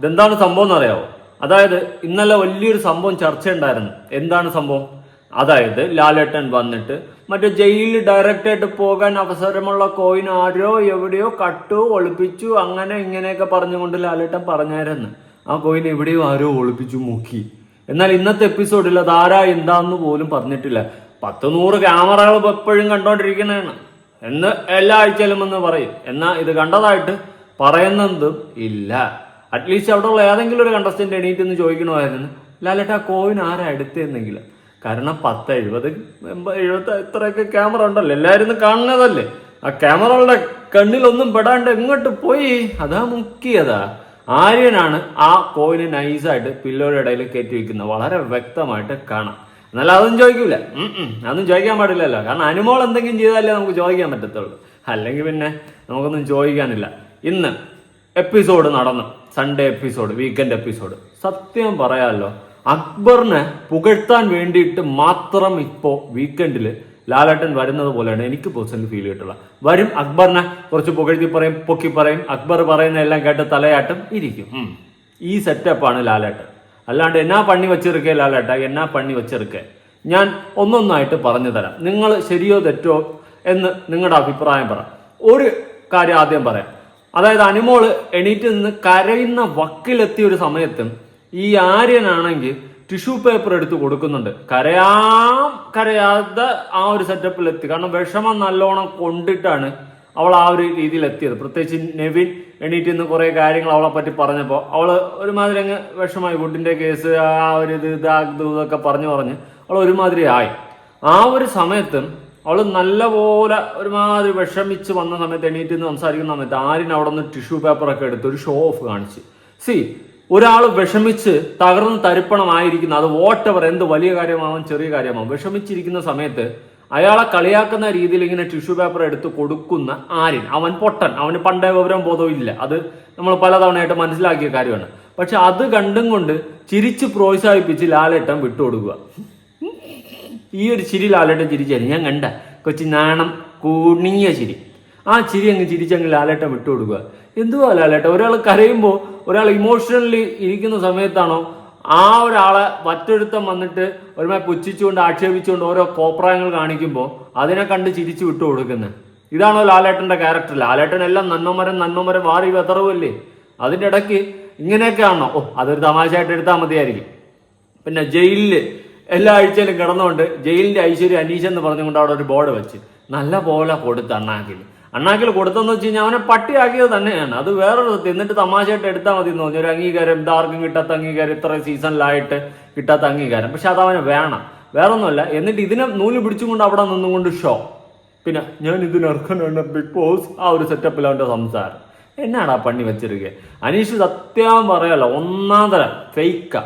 ഇതെന്താണ് സംഭവം എന്നറിയാവോ? അതായത് ഇന്നലെ വലിയൊരു സംഭവം ചർച്ച ഉണ്ടായിരുന്നു എന്താണ് സംഭവം? അതായത് ലാലേട്ടൻ വന്നിട്ട് മറ്റേ ജയിലിൽ ഡയറക്റ്റായിട്ട് പോകാൻ അവസരമുള്ള കോയിൻ ആരോ എവിടെയോ കട്ടു ഒളിപ്പിച്ചു അങ്ങനെ ഇങ്ങനെയൊക്കെ പറഞ്ഞുകൊണ്ട് ലാലേട്ടൻ പറഞ്ഞായിരുന്നു. ആ കോയിൻ എവിടെയോ ആരോ ഒളിപ്പിച്ചു മുക്കി. എന്നാൽ ഇന്നത്തെ എപ്പിസോഡിൽ അത് ആരാ എന്താന്ന് പോലും പറഞ്ഞിട്ടില്ല. പത്ത് നൂറ് ക്യാമറകൾ എപ്പോഴും കണ്ടോണ്ടിരിക്കണേണ്. എന്ന് എല്ലാ ആഴ്ചയിലും എന്ന് പറയും. എന്നാൽ ഇത് കണ്ടതായിട്ട് പറയുന്നതും ഇല്ല. അറ്റ്ലീസ്റ്റ് അവിടെ ഉള്ള ഏതെങ്കിലും ഒരു കണ്ടസ്റ്റന്റ് എണീറ്റ് എന്ന് ചോദിക്കണമായിരുന്നു. ലാലേട്ട ആ കോവിൻ ആരാ എടുത്തെന്നെങ്കിൽ കാരണം പത്ത് എഴുപത് എൺപത് എഴുപത് ഇത്രയൊക്കെ ക്യാമറ ഉണ്ടല്ലോ. എല്ലാവരും കാണുന്നതല്ലേ? ആ ക്യാമറകളുടെ കണ്ണിലൊന്നും പെടാണ്ട് എങ്ങോട്ട് പോയി? അതാ മുക്കിയതാ. ആര്യനാണ് ആ കോയിന് നൈസായിട്ട് പില്ലോയുടെ ഇടയിൽ കയറ്റി വെക്കുന്നത്. വളരെ വ്യക്തമായിട്ട് കാണാം. എന്നാൽ അതൊന്നും ചോദിക്കില്ല. അതൊന്നും ചോദിക്കാൻ പാടില്ലല്ലോ. കാരണം അനുമോൾ എന്തെങ്കിലും ചെയ്താലേ നമുക്ക് ചോദിക്കാൻ പറ്റത്തുള്ളൂ. അല്ലെങ്കിൽ പിന്നെ നമുക്കൊന്നും ചോദിക്കാനില്ല. ഇന്ന് എപ്പിസോഡ് നടന്നു. സൺഡേ എപ്പിസോഡ് വീക്കെൻഡ് എപ്പിസോഡ് സത്യം പറയാമല്ലോ അക്ബറിനെ പുകഴ്ത്താൻ വേണ്ടിയിട്ട് മാത്രം ഇപ്പോൾ വീക്കെൻഡിൽ ലാലേട്ടൻ വരുന്നത് പോലെയാണ് എനിക്ക് പേഴ്സണലി ഫീൽ ചെയ്തിട്ടുള്ളത് വരും അക്ബറിനെ കുറച്ച് പുകഴ്ത്തി പറയും പൊക്കി പറയും അക്ബർ പറയുന്ന എല്ലാം കേട്ട് തലയാട്ടം ഇരിക്കും. ഈ സെറ്റപ്പാണ് ലാലേട്ടൻ. അല്ലാണ്ട് എന്നാ പണി വെച്ചിരിക്കേ ലാലേട്ട എന്നാ പണി വെച്ചിരിക്കേ? ഞാൻ ഒന്നൊന്നായിട്ട് പറഞ്ഞു തരാം. നിങ്ങൾ ശരിയോ തെറ്റോ എന്ന് നിങ്ങളുടെ അഭിപ്രായം പറ. ഒരു കാര്യം ആദ്യം പറയാം. അതായത് അനുമോൾ എണീറ്റ് നിന്ന് കരയുന്ന വക്കിലെത്തിയ ഒരു സമയത്ത് ഈ ആര്യനാണെങ്കിൽ ടിഷ്യൂ പേപ്പർ എടുത്ത് കൊടുക്കുന്നുണ്ട്. കരയാം കരയാതെ ആ ഒരു സെറ്റപ്പിൽ എത്തി കാരണം വിഷമം നല്ലോണം കൊണ്ടിട്ടാണ് അവൾ ആ ഒരു രീതിയിൽ എത്തിയത് പ്രത്യേകിച്ച് നെവിൻ എണീറ്റ് നിന്ന് കുറെ കാര്യങ്ങൾ അവളെ പറ്റി പറഞ്ഞപ്പോൾ അവൾ ഒരുമാതിരി അങ്ങ് വിഷമായി ഫുഡിന്റെ കേസ് ആ ഒരു ഇത് ഇതാ ഇതൊക്കെ പറഞ്ഞു പറഞ്ഞ് അവൾ ഒരുമാതിരി ആയി. ആ ഒരു സമയത്തും അവൾ നല്ലപോലെ ഒരുമാതിരി വിഷമിച്ച് വന്ന സമയത്ത് എണീറ്റ് നിന്ന് സംസാരിക്കുന്ന സമയത്ത് ആര്യൻ അവിടെ നിന്ന് ടിഷ്യൂ പേപ്പറൊക്കെ എടുത്ത് ഒരു ഷോ ഓഫ് കാണിച്ച്. സി ഒരാൾ വിഷമിച്ച് തകർന്ന് തരിപ്പണമായിരിക്കുന്ന അത് വോട്ടവർ എന്ത് വലിയ കാര്യമാവാം ചെറിയ കാര്യമാവാം വിഷമിച്ചിരിക്കുന്ന സമയത്ത് അയാളെ കളിയാക്കുന്ന രീതിയിൽ ഇങ്ങനെ ടിഷ്യൂ പേപ്പർ എടുത്ത് കൊടുക്കുന്ന ആര്യൻ അവൻ പൊട്ടൻ അവന് പണ്ടേ വിവരം ബോധവും ഇല്ല. അത് നമ്മൾ പലതവണയായിട്ട് മനസ്സിലാക്കിയ കാര്യമാണ്. പക്ഷെ അത് കണ്ടും കൊണ്ട് ചിരിച്ച് പ്രോത്സാഹിപ്പിച്ച് ലാലേട്ടൻ വിട്ടുകൊടുക്കുക. ഈ ഒരു ചിരി ലാലേട്ടൻ ചിരിച്ചായിരുന്നു ഞാൻ കണ്ട. കൊച്ചി നാണം കൂണിയ ചിരി. ആ ചിരി അങ്ങ് ചിരിച്ചങ്ങ് ലാലേട്ടൻ വിട്ടുകൊടുക്കുക. എന്തുവാ ലാലേട്ടൻ? ഒരാൾ കരയുമ്പോൾ ഒരാൾ ഇമോഷണലി ഇരിക്കുന്ന സമയത്താണോ ആ ഒരാളെ മറ്റൊരുത്തം വന്നിട്ട് ഒരുമായി പുച്ഛിച്ചുകൊണ്ട് ആക്ഷേപിച്ചുകൊണ്ട് ഓരോ കോപ്രായങ്ങൾ കാണിക്കുമ്പോൾ അതിനെ കണ്ട് ചിരിച്ചു വിട്ടു കൊടുക്കുന്നത് ഇതാണോ ലാലേട്ടന്റെ ക്യാരക്ടർ ലാലേട്ടൻ എല്ലാം നന്മമരം നന്മമരം വാറി വെതറുമല്ലേ അതിന്റെ ഇടയ്ക്ക് ഇങ്ങനെയൊക്കെ ആണോ ഓ അതൊരു തമാശയായിട്ട് എടുത്താൽ മതിയായിരിക്കും. പിന്നെ ജയിലിൽ എല്ലാ ആഴ്ചയിലും കിടന്നുകൊണ്ട് ജയിലിന്റെ ഐശ്വര്യ അനീഷ് എന്ന് പറഞ്ഞുകൊണ്ട് അവിടെ ഒരു ബോർഡ് വെച്ച്. നല്ല പോലെ കൊടുത്ത് അണ്ണാക്കിൽ അണ്ണാക്കിൽ കൊടുത്തെന്ന് വെച്ച് കഴിഞ്ഞാൽ അവനെ പട്ടിയാക്കിയത് തന്നെയാണ്. അത് വേറൊരു എന്നിട്ട് തമാശയായിട്ട് എടുത്താൽ മതി എന്ന് പറഞ്ഞു ഒരു അംഗീകാരം ഇതാർക്കും കിട്ടാത്ത അംഗീകാരം ഇത്ര സീസണിലായിട്ട് കിട്ടാത്ത അംഗീകാരം. പക്ഷെ അത് അവന് വേണം. വേറൊന്നുമല്ല. എന്നിട്ട് ഇതിനെ നൂൽ പിടിച്ചുകൊണ്ട് അവിടെ നിന്നുകൊണ്ട് ഷോ പിന്നെ ഞാൻ ഇതിനർഹനാണ് ബിഗ് ബോസ് ആ ഒരു സെറ്റപ്പിൽ അവന്റെ സംസാരം. ആ പണി വെച്ചിരിക്കുക അനീഷ് സത്യം പറയല്ല ഒന്നാം തരം ഫേക്കാ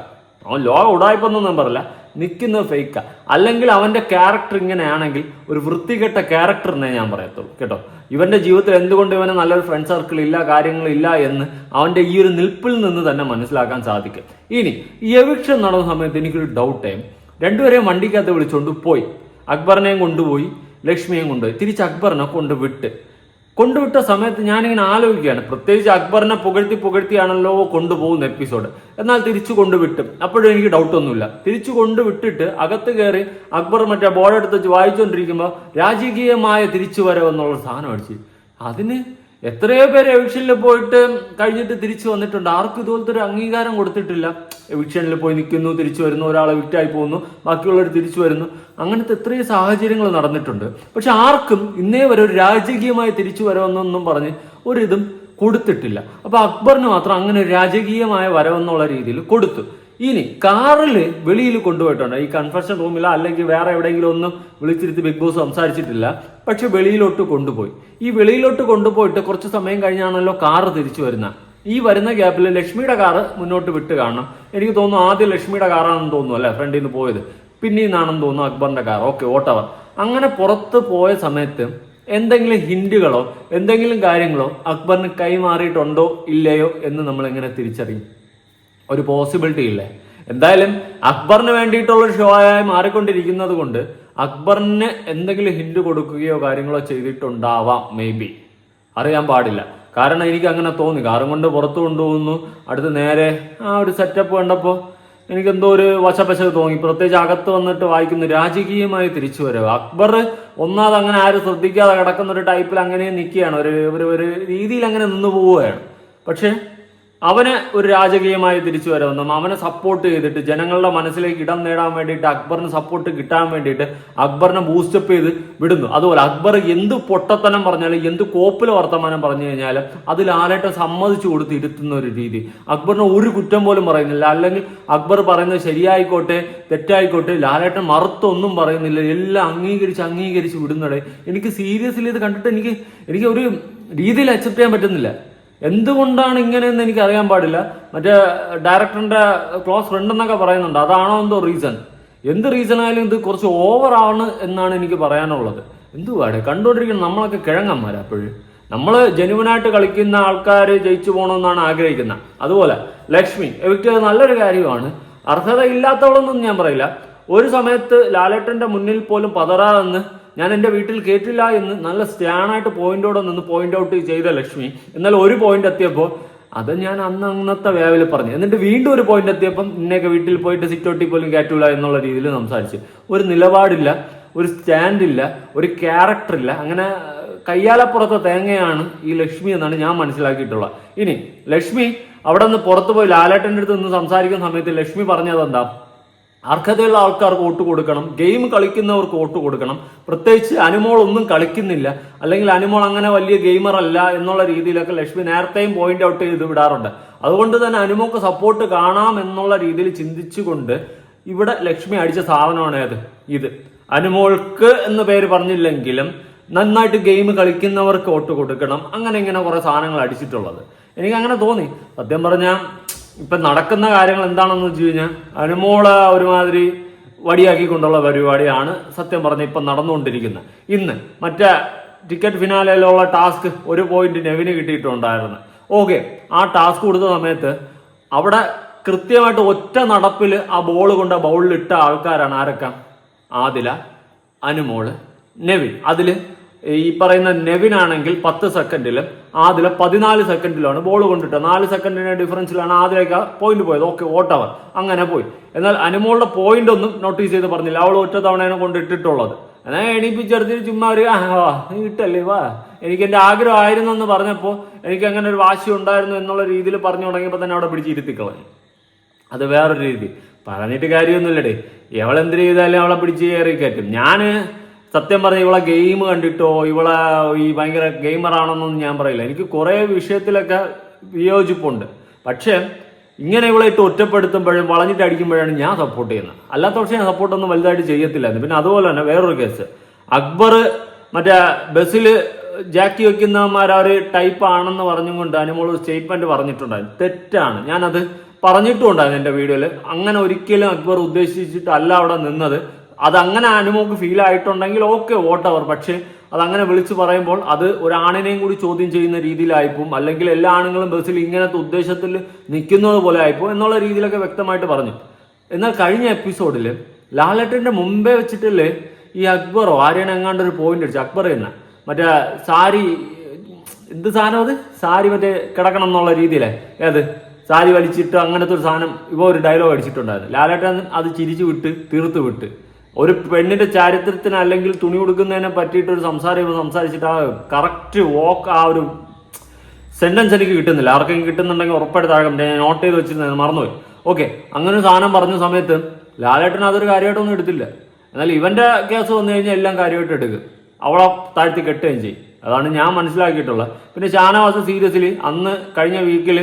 അവൻ ലോക ഉടായ്പൊന്നും പറയില്ല. നിൽക്കുന്നത് ഫേക്കാ അല്ലെങ്കിൽ അവന്റെ ക്യാരക്ടർ ഇങ്ങനെയാണെങ്കിൽ ഒരു വൃത്തികെട്ട ക്യാരക്ടർ എന്നേ ഞാൻ പറയത്തുള്ളൂ. കേട്ടോ? ഇവന്റെ ജീവിതത്തിൽ എന്തുകൊണ്ട് ഇവന് നല്ലൊരു ഫ്രണ്ട് സർക്കിൾ ഇല്ല കാര്യങ്ങളില്ല എന്ന് അവന്റെ ഈ ഒരു നിൽപ്പിൽ നിന്ന് തന്നെ മനസ്സിലാക്കാൻ സാധിക്കും. ഇനി ഈ എവിക്ഷൻ നടന്ന സമയത്ത് എനിക്കൊരു ഡൗട്ട് രണ്ടുപേരെയും വണ്ടിക്കകത്ത് വിളിച്ചുകൊണ്ട് പോയി. അക്ബറിനെയും കൊണ്ടുപോയി ലക്ഷ്മിയെയും കൊണ്ടുപോയി. തിരിച്ച് അക്ബറിനെ കൊണ്ട് വിട്ട് കൊണ്ടുവിട്ട സമയത്ത് ഞാനിങ്ങനെ ആലോചിക്കുകയാണ്. പ്രത്യേകിച്ച് അക്ബറിനെ പുകഴ്ത്തി പുകഴ്ത്തിയാണല്ലോ കൊണ്ടുപോകുന്ന എപ്പിസോഡ് എന്നാൽ തിരിച്ചു കൊണ്ടുവിട്ടും അപ്പോഴും എനിക്ക് ഡൗട്ടൊന്നുമില്ല തിരിച്ചു കൊണ്ടുവിട്ടിട്ട് അകത്ത് കയറി അക്ബർ മറ്റേ ബോർഡെടുത്ത് വെച്ച് വായിച്ചുകൊണ്ടിരിക്കുമ്പോൾ രാജകീയമായ തിരിച്ചു വരവെന്നുള്ള സാധനം അടിച്ച്. അതിന് എത്രയോ പേര് എവിക്ഷനിൽ പോയിട്ട് കഴിഞ്ഞിട്ട് തിരിച്ചു വന്നിട്ടുണ്ട്. ആർക്കും ഇതുപോലത്തെ ഒരു അംഗീകാരം കൊടുത്തിട്ടില്ല. എവിക്ഷനിൽ പോയി നിൽക്കുന്നു തിരിച്ചു വരുന്നു ഒരാളെ വിറ്റായി പോകുന്നു ബാക്കിയുള്ളവർ തിരിച്ചു വരുന്നു. അങ്ങനത്തെ എത്രയോ സാഹചര്യങ്ങൾ നടന്നിട്ടുണ്ട്. പക്ഷെ ആർക്കും ഇന്നേ വരെ ഒരു രാജകീയമായി തിരിച്ചു വരവെന്നൊന്നും പറഞ്ഞ് ഒരിതും കൊടുത്തിട്ടില്ല. അപ്പൊ അക്ബറിന് മാത്രം അങ്ങനെ രാജകീയമായ വരവെന്നുള്ള രീതിയിൽ കൊടുത്തു. ഇനി കാറിൽ വെളിയിൽ കൊണ്ടുപോയിട്ടുണ്ട്. ഈ കൺഫെഷൻ റൂമിലോ അല്ലെങ്കിൽ വേറെ എവിടെയെങ്കിലും ഒന്നും വിളിച്ചിരുത്തി ബിഗ് ബോസ് സംസാരിച്ചിട്ടില്ല. പക്ഷെ വെളിയിലോട്ട് കൊണ്ടുപോയി. ഈ വെളിയിലോട്ട് കൊണ്ടുപോയിട്ട് കുറച്ച് സമയം കഴിഞ്ഞാണല്ലോ കാറ് തിരിച്ചു വരുന്ന. ഈ വരുന്ന ഗ്യാപ്പിൽ ലക്ഷ്മിയുടെ കാറ് മുന്നോട്ട് വിട്ട് കാണണം. എനിക്ക് തോന്നുന്നു ആദ്യം ലക്ഷ്മിയുടെ കാറാണെന്ന് തോന്നുന്നു അല്ലെ? ഫ്രണ്ടിൽ നിന്ന് പോയത്. പിന്നീന്നാണെന്ന് തോന്നുന്നു അക്ബറിന്റെ കാർ. ഓക്കെ ഓട്ടവർ അങ്ങനെ പുറത്ത് പോയ സമയത്ത് എന്തെങ്കിലും ഹിന്റുകളോ എന്തെങ്കിലും കാര്യങ്ങളോ അക്ബറിന് കൈമാറിയിട്ടുണ്ടോ ഇല്ലയോ എന്ന് നമ്മൾ എങ്ങനെ തിരിച്ചറിയും. ഒരു പോസിബിലിറ്റി ഇല്ലേ? എന്തായാലും അക്ബറിന് വേണ്ടിയിട്ടുള്ള ഒരു ഷോ ആയി മാറിക്കൊണ്ടിരിക്കുന്നത് കൊണ്ട് അക്ബറിന് എന്തെങ്കിലും ഹിന്റ് കൊടുക്കുകയോ കാര്യങ്ങളോ ചെയ്തിട്ടുണ്ടാവാം മേ ബി അറിയാൻ പാടില്ല. കാരണം എനിക്ക് അങ്ങനെ തോന്നി. കാറും കൊണ്ട് പുറത്തു കൊണ്ടുപോകുന്നു. അടുത്ത് നേരെ ആ ഒരു സെറ്റപ്പ് കണ്ടപ്പോൾ എനിക്കെന്തോ ഒരു വശപ്പശ തോന്നി. പ്രത്യേകിച്ച് അകത്ത് വന്നിട്ട് വായിക്കുന്നു രാജകീയമായി തിരിച്ചു വരവ്. അക്ബർ ഒന്നാമത് അങ്ങനെ ആരും ശ്രദ്ധിക്കാതെ കിടക്കുന്ന ഒരു ടൈപ്പിൽ അങ്ങനെ നിൽക്കുകയാണ് ഒരു ഒരു രീതിയിൽ അങ്ങനെ നിന്ന് പോവുകയാണ്. പക്ഷേ അവന് ഒരു രാജകീയമായി തിരിച്ചു വരവെന്നും അവനെ സപ്പോർട്ട് ചെയ്തിട്ട് ജനങ്ങളുടെ മനസ്സിലേക്ക് ഇടം നേടാൻ വേണ്ടിയിട്ട് അക്ബറിന് സപ്പോർട്ട് കിട്ടാൻ വേണ്ടിയിട്ട് അക്ബറിനെ ബൂസ്റ്റപ്പ് ചെയ്ത് വിടുന്നു. അതുപോലെ അക്ബർ എന്ത് പൊട്ടത്തനം പറഞ്ഞാലും എന്ത് കോപ്പിലെ വർത്തമാനം പറഞ്ഞു കഴിഞ്ഞാലും അത് ലാലേട്ടൻ സമ്മതിച്ചു കൊടുത്ത് ഇരുത്തുന്ന ഒരു രീതി. അക്ബറിന് ഒരു കുറ്റം പോലും പറയുന്നില്ല. അല്ലെങ്കിൽ അക്ബർ പറയുന്നത് ശരിയായിക്കോട്ടെ തെറ്റായിക്കോട്ടെ ലാലേട്ടൻ മറുത്തൊന്നും പറയുന്നില്ല. എല്ലാം അംഗീകരിച്ച് അംഗീകരിച്ച് വിടുന്നിടെ എനിക്ക് സീരിയസ്ലി ഇത് കണ്ടിട്ട് എനിക്ക് എനിക്ക് ഒരു രീതിയിൽ അക്സെപ്റ്റ് ചെയ്യാൻ പറ്റുന്നില്ല. എന്തുകൊണ്ടാണ് ഇങ്ങനെയെന്ന് എനിക്ക് അറിയാൻ പാടില്ല. മറ്റേ ഡയറക്ടറിന്റെ ക്ലോസ് ഫ്രണ്ട് എന്നൊക്കെ പറയുന്നുണ്ട്. അതാണോ എന്തോ റീസൺ എന്ത് റീസൺ ആയാലും ഇത് കുറച്ച് ഓവർ ആണ് എന്നാണ് എനിക്ക് പറയാനുള്ളത്. എന്തുവാടെ കണ്ടുകൊണ്ടിരിക്കുന്ന നമ്മളൊക്കെ കിഴങ്ങന്മാർ അപ്പോഴും. നമ്മൾ ജനുവനായിട്ട് കളിക്കുന്ന ആൾക്കാർ ജയിച്ചു പോകണമെന്നാണ് ആഗ്രഹിക്കുന്നത് അതുപോലെ ലക്ഷ്മി എവിക്റ്റ് നല്ലൊരു കാര്യമാണ്. അർഹത ഇല്ലാത്തവളൊന്നും ഞാൻ പറയില്ല. ഒരു സമയത്ത് ലാലേട്ടന്റെ മുന്നിൽ പോലും പതറാതെന്ന് ഞാൻ എന്റെ വീട്ടിൽ കേട്ടില്ല എന്ന് നല്ല സ്റ്റാനായിട്ട് പോയിന്റോടെ നിന്ന് പോയിന്റ് ഔട്ട് ചെയ്ത ലക്ഷ്മി. എന്നാൽ ഒരു പോയിന്റ് എത്തിയപ്പോൾ അത് ഞാൻ അന്ന് അന്നത്തെ വേവിൽ പറഞ്ഞു. എന്നിട്ട് വീണ്ടും ഒരു പോയിന്റ് എത്തിയപ്പം ഇന്നൊക്കെ വീട്ടിൽ പോയിട്ട് സിറ്റോട്ടി പോലും കയറ്റൂല എന്നുള്ള രീതിയിൽ സംസാരിച്ചു. ഒരു നിലപാടില്ല ഒരു സ്റ്റാൻഡില്ല ഒരു ക്യാരക്ടർ ഇല്ല. അങ്ങനെ കയ്യാലപ്പുറത്തെ തേങ്ങയാണ് ഈ ലക്ഷ്മി എന്നാണ് ഞാൻ മനസ്സിലാക്കിയിട്ടുള്ളത്. ഇനി ലക്ഷ്മി അവിടെ നിന്ന് പുറത്തു പോയി ലാലേട്ടന്റെ അടുത്ത് നിന്ന് സംസാരിക്കുന്ന സമയത്ത് ലക്ഷ്മി പറഞ്ഞത് എന്താ അർഹതയുള്ള ആൾക്കാർക്ക് വോട്ട് കൊടുക്കണം ഗെയിം കളിക്കുന്നവർക്ക് വോട്ട് കൊടുക്കണം. പ്രത്യേകിച്ച് അനുമോൾ ഒന്നും കളിക്കുന്നില്ല. അല്ലെങ്കിൽ അനുമോൾ അങ്ങനെ വലിയ ഗെയിമർ അല്ല എന്നുള്ള രീതിയിലൊക്കെ ലക്ഷ്മി നേരത്തെയും പോയിന്റ് ഔട്ട് ചെയ്ത് വിടാറുണ്ട്. അതുകൊണ്ട് തന്നെ അനുമോക്ക് സപ്പോർട്ട് കാണാം എന്നുള്ള രീതിയിൽ ചിന്തിച്ചുകൊണ്ട് ഇവിടെ ലക്ഷ്മി അടിച്ച സാധനമാണ് അത് ഇത്. അനുമോൾക്ക് എന്ന് പേര് പറഞ്ഞില്ലെങ്കിലും നന്നായിട്ട് ഗെയിം കളിക്കുന്നവർക്ക് വോട്ട് കൊടുക്കണം. അങ്ങനെ ഇങ്ങനെ കുറെ സാധനങ്ങൾ അടിച്ചിട്ടുള്ളത്. എനിക്ക് അങ്ങനെ തോന്നി. സത്യം പറഞ്ഞാൽ ഇപ്പൊ നടക്കുന്ന കാര്യങ്ങൾ എന്താണെന്ന് വെച്ച് കഴിഞ്ഞാൽ അനുമോള ഒരുമാതിരി വടിയാക്കിക്കൊണ്ടുള്ള പരിപാടിയാണ് സത്യം പറഞ്ഞ ഇപ്പൊ നടന്നുകൊണ്ടിരിക്കുന്നത്. ഇന്ന് മറ്റേ ടിക്കറ്റ് ഫിനാലയിലുള്ള ടാസ്ക് ഒരു പോയിന്റ് നെവിന് കിട്ടിയിട്ടുണ്ടായിരുന്നു. ഓക്കെ ആ ടാസ്ക് കൊടുത്ത സമയത്ത് അവിടെ കൃത്യമായിട്ട് ഒറ്റ നടപ്പിൽ ആ ബോൾ കൊണ്ട് ബൗളിലിട്ട ആൾക്കാരാണ് ആരൊക്കെ? ആദില അനുമോൾ നെവിൻ. അതിൽ ഈ പറയുന്ന നെവിൻ ആണെങ്കിൽ പത്ത് സെക്കൻഡിലും ആദില പതിനാല് സെക്കൻഡിലാണ് ബോൾ കൊണ്ടിട്ട് നാല് സെക്കൻഡിന്റെ ഡിഫറൻസിലാണ് ആദിലേക്ക് പോയിന്റ് പോയത്. ഓക്കെ ഓട്ടവർ അങ്ങനെ പോയി. എന്നാൽ അനുമോളുടെ പോയിന്റ് ഒന്നും നോട്ടീസ് ചെയ്ത് പറഞ്ഞില്ല. അവൾ ഒറ്റ തവണയാണ് കൊണ്ടിട്ടിട്ടുള്ളത്. എന്നാൽ എണീപ്പിച്ചെടുത്തിട്ട് ചുമ്മാ ഒരു ഇട്ടല്ലേ വാ. എനിക്ക് എന്റെ ആഗ്രഹമായിരുന്നു എന്ന് പറഞ്ഞപ്പോൾ എനിക്ക് അങ്ങനെ ഒരു വാശി ഉണ്ടായിരുന്നു എന്നുള്ള രീതിയിൽ പറഞ്ഞു തുടങ്ങിയപ്പോൾ തന്നെ അവിടെ പിടിച്ചിരുത്തിക്കളഞ്ഞു അത് വേറൊരു രീതി. പറഞ്ഞിട്ട് കാര്യമൊന്നുമില്ലടേ. എവളെന്ത് ചെയ്താലും അവളെ പിടിച്ച് കയറി കയറ്റും. ഞാൻ സത്യം പറഞ്ഞ ഇവളെ ഗെയിം കണ്ടിട്ടോ ഇവളെ ഈ ഭയങ്കര ഗെയിമറാണെന്നൊന്നും ഞാൻ പറയില്ല. എനിക്ക് കുറേ വിഷയത്തിലൊക്കെ വിയോജിപ്പുണ്ട്. പക്ഷേ ഇങ്ങനെ ഇവളെ ഇട്ട് ഒറ്റപ്പെടുത്തുമ്പോഴും വളഞ്ഞിട്ട് അടിക്കുമ്പോഴാണ് ഞാൻ സപ്പോർട്ട് ചെയ്യുന്നത്. അല്ലാത്ത പക്ഷേ ഞാൻ സപ്പോർട്ടൊന്നും വലുതായിട്ട് ചെയ്യത്തില്ലായിരുന്നു. പിന്നെ അതുപോലെ തന്നെ വേറൊരു കേസ് അക്ബർ മറ്റേ ബസ്സിൽ ജാക്കി വെക്കുന്നവന്മാർ ആ ഒരു ടൈപ്പ് ആണെന്ന് പറഞ്ഞുകൊണ്ട് അനുമോൾ സ്റ്റേറ്റ്മെന്റ് പറഞ്ഞിട്ടുണ്ടായിരുന്നു. തെറ്റാണ്. ഞാനത് പറഞ്ഞിട്ടുണ്ടായിരുന്നു എന്റെ വീഡിയോയിൽ അങ്ങനെ ഒരിക്കലും അക്ബർ ഉദ്ദേശിച്ചിട്ടല്ല അവിടെ നിന്നത്. അത് അങ്ങനെ അനുമോക്ക് ഫീൽ ആയിട്ടുണ്ടെങ്കിൽ ഓക്കെ വോട്ടവർ പക്ഷേ അതങ്ങനെ വിളിച്ചു പറയുമ്പോൾ അത് ഒരാണിനെയും കൂടി ചോദ്യം ചെയ്യുന്ന രീതിയിലായിപ്പോവും. അല്ലെങ്കിൽ എല്ലാ ആണുങ്ങളും ബസ്സിൽ ഇങ്ങനത്തെ ഉദ്ദേശത്തിൽ നിൽക്കുന്നത് പോലെ ആയിപ്പോ എന്നുള്ള രീതിയിലൊക്കെ വ്യക്തമായിട്ട് പറഞ്ഞു. എന്നാൽ കഴിഞ്ഞ എപ്പിസോഡിൽ ലാലേട്ടന്റെ മുമ്പേ വെച്ചിട്ടല്ലേ ഈ അക്ബറോ? ആരെയാണ് എങ്ങാണ്ട് ഒരു പോയിന്റ് അടിച്ചു. അക്ബർ തന്നെ മറ്റേ സാരി എന്ത് സാധനം അത്? സാരി മറ്റേ കിടക്കണം എന്നുള്ള രീതിയിലെ. ഏത്? സാരി വലിച്ചിട്ട് അങ്ങനത്തെ ഒരു സാധനം ഇപ്പോൾ ഒരു ഡയലോഗ് അടിച്ചിട്ടുണ്ടായിരുന്നു. ലാലേട്ടൻ അത് ചിരിച്ചു വിട്ട് തീർത്ത് വിട്ട്. ഒരു പെണ്ണിന്റെ ചാരിത്രത്തിന് അല്ലെങ്കിൽ തുണി കൊടുക്കുന്നതിനെ പറ്റിയിട്ട് ഒരു സംസാരം സംസാരിച്ചിട്ട് ആ കറക്റ്റ് വോക്ക് ആ ഒരു സെന്റൻസ് എനിക്ക് കിട്ടുന്നില്ല. ആർക്കെങ്കിലും കിട്ടുന്നുണ്ടെങ്കിൽ ഉറപ്പായിട്ട് താഴെ ഞാൻ നോട്ട് ചെയ്ത് വെച്ചിരുന്നത് മറന്നുപോയി. ഓക്കെ അങ്ങനെ ഒരു സാധനം പറഞ്ഞ സമയത്ത് ലാലേട്ടൻ അതൊരു കാര്യമായിട്ടൊന്നും എടുത്തില്ല. എന്നാൽ ഇവന്റെ കേസ് വന്നു കഴിഞ്ഞാൽ എല്ലാം കാര്യമായിട്ട് എടുക്കും. അവളെ താഴ്ത്തി കെട്ടുകയും ചെയ്യും. അതാണ് ഞാൻ മനസ്സിലാക്കിയിട്ടുള്ളത്. പിന്നെ ഷാനവാസ് സീരിയസ്ലി അന്ന് കഴിഞ്ഞ വീക്കിൽ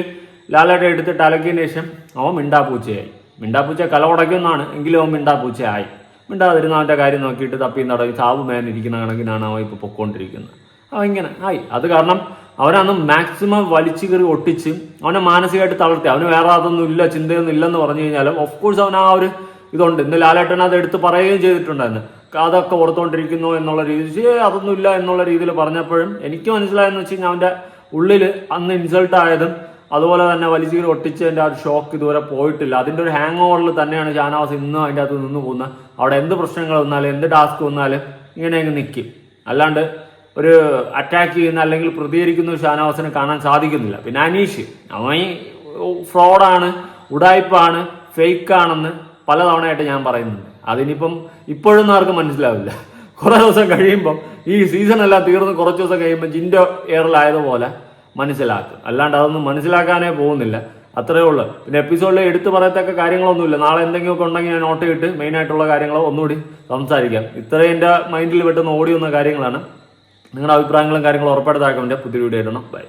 ലാലേട്ടൻ എടുത്തിട്ട് അലക്കിയതിന് ശേഷം അവൻ മിണ്ടാപ്പൂച്ചയായി. മിണ്ടാപ്പൂച്ച കല ഉടയ്ക്കുന്നതാണ് എങ്കിലും അവൻ മിണ്ടാപ്പൂച്ചയായി. മിണ്ടാതിരുന്ന അവന്റെ കാര്യം നോക്കിയിട്ട് തപ്പി നടക്കി ചാവ് മേനിരിക്കുന്ന കണക്കിനാണ് അവൻ ഇപ്പോൾ പൊക്കോണ്ടിരിക്കുന്നത്. അവൻ ഇങ്ങനെ ആയി. അത് കാരണം അവനന്ന് മാക്സിമം വലിച്ചു കയറി ഒട്ടിച്ച് അവനെ മാനസികമായിട്ട് തളർത്തി. അവന് വേറെ അതൊന്നും ഇല്ല ചിന്തയൊന്നും ഇല്ലെന്ന് പറഞ്ഞു കഴിഞ്ഞാലും ഓഫ് കോഴ്സ് അവൻ ആ ഒരു ഇതുണ്ട്. ഇന്ന് ലാലേട്ടൻ അത് എടുത്ത് പറയുകയും ചെയ്തിട്ടുണ്ടായിരുന്നു. അതൊക്കെ ഓർത്തുകൊണ്ടിരിക്കുന്നു എന്നുള്ള രീതിയിൽ "ഏയ് അതൊന്നും ഇല്ല എന്നുള്ള രീതിയിൽ പറഞ്ഞപ്പോഴും എനിക്ക് മനസ്സിലായെന്ന് വെച്ച് കഴിഞ്ഞാൽ അവന്റെ ഉള്ളിൽ അന്ന് ഇൻസൾട്ട് ആയതും അതുപോലെ തന്നെ വലിച്ചു കയറി ഒട്ടിച്ചതിന്റെ ആ ഒരു ഷോക്ക് ഇതുവരെ പോയിട്ടില്ല. അതിന്റെ ഒരു ഹാങ് ഓവറിൽ തന്നെയാണ് ഷാനവാസ് ഇന്നും അതിന്റെ അകത്ത് നിന്ന് പോകുന്നത്. അവിടെ എന്ത് പ്രശ്നങ്ങൾ വന്നാലും എന്ത് ടാസ്ക് വന്നാലും ഇങ്ങനെ അങ്ങ് നിൽക്കും അല്ലാണ്ട് ഒരു അറ്റാക്ക് ചെയ്യുന്ന അല്ലെങ്കിൽ പ്രതികരിക്കുന്ന ഷാനവാസിനെ കാണാൻ സാധിക്കുന്നില്ല. പിന്നെ അനീഷ് അവൻ ഫ്രോഡാണ് ഉടായ്പാണ് ഫേക്ക് ആണെന്ന് പലതവണയായിട്ട് ഞാൻ പറയുന്നുണ്ട്. അതിനിപ്പം ഇപ്പോഴൊന്നും ആർക്കും മനസ്സിലാവില്ല. കുറേ ദിവസം കഴിയുമ്പം ഈ സീസൺ എല്ലാം തീർന്ന് കുറച്ച് ദിവസം കഴിയുമ്പോൾ ജിൻഡോ എയറിലായതുപോലെ മനസ്സിലാക്കും. അല്ലാണ്ട് അതൊന്നും മനസ്സിലാക്കാനേ പോകുന്നില്ല. അത്രയേ ഉള്ളൂ. പിന്നെ എപ്പിസോഡിൽ എടുത്തു പറയത്തക്ക കാര്യങ്ങളൊന്നുമില്ല. നാളെ എന്തെങ്കിലുമൊക്കെ ഉണ്ടെങ്കിൽ ഞാൻ നോട്ട് ഇട്ട് മെയിൻ ആയിട്ടുള്ള കാര്യങ്ങൾ ഒന്നുകൂടി സംസാരിക്കാം. ഇത്രയും എന്റെ മൈൻഡിൽ പെട്ടെന്ന് ഓടി വന്ന കാര്യങ്ങളാണ്. നിങ്ങളുടെ അഭിപ്രായങ്ങളും കാര്യങ്ങളും ഉറപ്പായിട്ട് താഴെ പുതിയ വീഡിയോ ഇടണം ബൈ